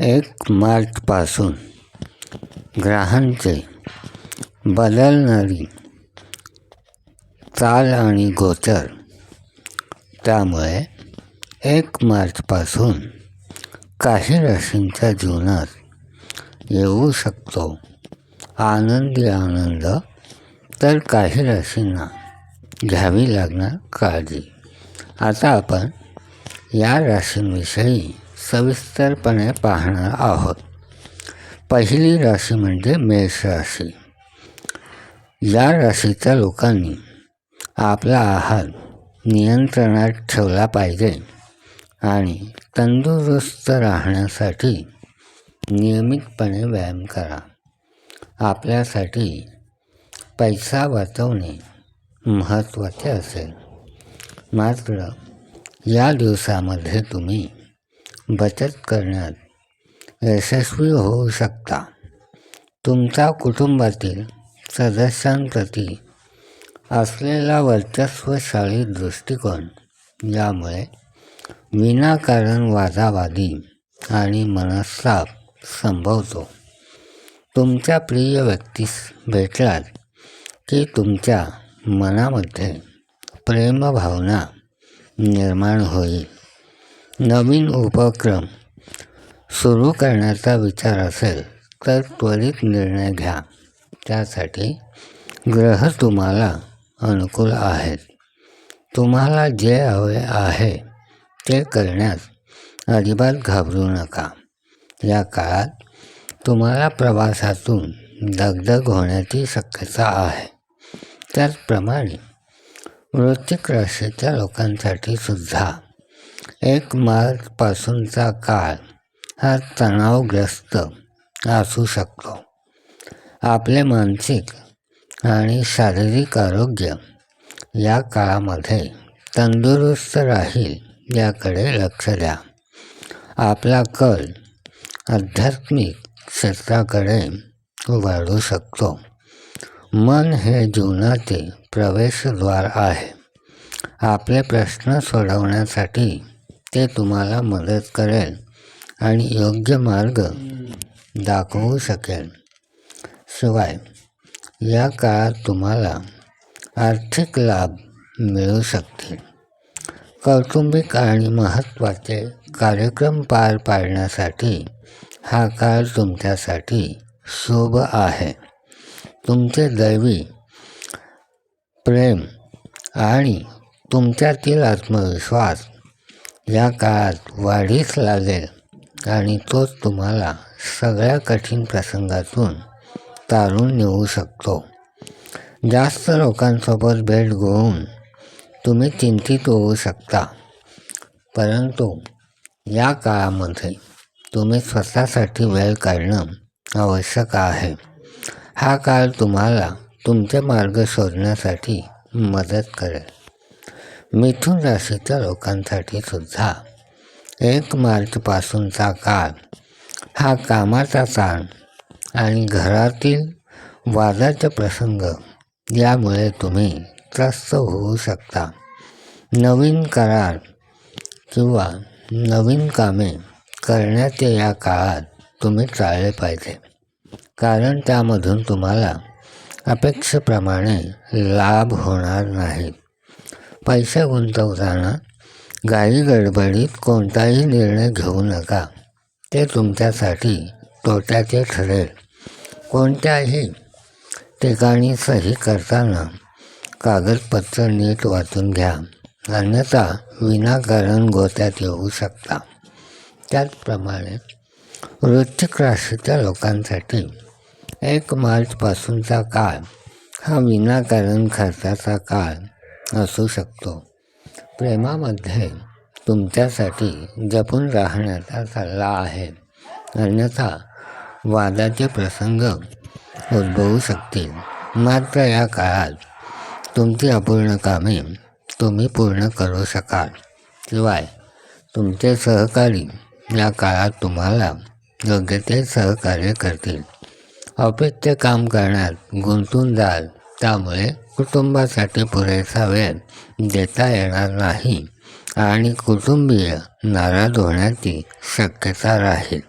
एक मार्चपासून ग्रहांचे बदलणारी चाल आणि गोचर. त्यामुळे एक मार्चपासून काही राशींच्या जीवनात येऊ शकतो. आनंदी आनंद तर काही राशींना घ्यावी लागणार काळजी. आता आपण या राशींविषयी सविस्तरपणे पाहणार आहोत. पहिली राशी म्हणजे मेष राशी. या राशीच्या लोकांनी आपला आहार नियंत्रणात ठेवला पाहिजे आणि तंदुरुस्त राहण्यासाठी नियमितपणे व्यायाम करा. आपल्यासाठी पैसा वाचवणे महत्त्वाचे असेल. मात्र या दिवसामध्ये तुम्ही बचत करण्यात यशस्वी होऊ शकता. तुमचा कुटुंबातील सदस्यांप्रती असलेला वर्चस्वशाली दृष्टिकोन यामुळे विनाकारण वादावादी आणि मनस्ताप संभवतो. तुमच्या प्रिय व्यक्तीस भेटलात की तुमच्या मनामध्ये प्रेमभावना निर्माण होईल. नवीन उपक्रम सुरू करण्याचा विचार असेल तर त्वरित निर्णय घ्या. त्यासाठी ग्रह तुम्हाला अनुकूल आहेत. तुम्हाला जे हवे आहे ते करण्यास अजिबात घाबरू नका. या काळात तुम्हाला प्रवासातून दगदग होण्याची शक्यता आहे. त्याचप्रमाणे वृत्तिक राशीच्या लोकांसाठी सुद्धा एक मार्चपासूनचा काळ हा तणावग्रस्त असू शकतो. आपले मानसिक आणि शारीरिक आरोग्य या काळामध्ये तंदुरुस्त राहील याकडे लक्ष द्या. आपला कल आध्यात्मिक क्षेत्राकडे वाढू शकतो. मन हे जीवनाचे प्रवेशद्वार आहे. आपले प्रश्न सोडवण्यासाठी ते तुम्हाला मदत करेल आणि योग्य मार्ग दाखवू शकेल. शिवाय या काळात तुम्हाला आर्थिक लाभ मिळू शकतील. कौटुंबिक आणि महत्त्वाचे कार्यक्रम पार पाडण्यासाठी हा काळ तुमच्यासाठी शुभ आहे. तुमचे दैवी प्रेम आणि तुमच्यातील आत्मविश्वास या काळात वाढीस लागेल आणि तोच तुम्हाला सगळ्या कठीण प्रसंगातून तारून नेऊ शकतो. जास्त लोकांसोबत भेट घेऊन तुम्ही चिंतित होऊ शकता. परंतु या काळामध्ये तुम्ही स्वतःसाठी वेळ काढणं आवश्यक आहे. हा काळ तुम्हाला तुमचे मार्ग शोधण्यासाठी मदत करेल. मिथुन राशीच्या लोकांसाठी सुद्धा एक मार्चपासूनचा काळ हा कामाचा ताण आणि घरातील वादाचे प्रसंग यामुळे तुम्ही त्रस्त होऊ शकता. नवीन करार किंवा नवीन कामे करण्याचे या काळात तुम्ही टाळले पाहिजे. कारण त्यामधून तुम्हाला अपेक्षेप्रमाणे लाभ होणार नाहीत. पैसे गुंतवताना गाई गडबडीत कोणताही निर्णय घेऊ नका. ते तुमच्यासाठी तोट्याचे ठरेल. कोणत्याही ठिकाणी सही करताना कागदपत्र नीट वाचून घ्या. अन्यथा विनाकारण गोत्यात येऊ शकता. त्याचप्रमाणे वृश्चिक राशीच्या लोकांसाठी एक मार्चपासूनचा काळ हा विनाकारण खर्चाचा काळ. असू शकतो. प्रेमामध्ये तुमच्यासाठी जपून राहण्याचा सल्ला आहे. अन्यथा वादाचे प्रसंग उद्भवू शकतील. मात्र या काळात तुमची अपूर्ण कामे तुम्ही पूर्ण करू शकाल. शिवाय तुमचे सहकारी या काळात तुम्हाला योग्य ते सहकार्य करतील. ऑफिसचे काम करण्यात गुंतून जाल. त्यामुळे कुटुंबासाठी पुरेसा वेळ देता येणार नाही आणि कुटुंबीय नाराज होण्याची शक्यता राहील.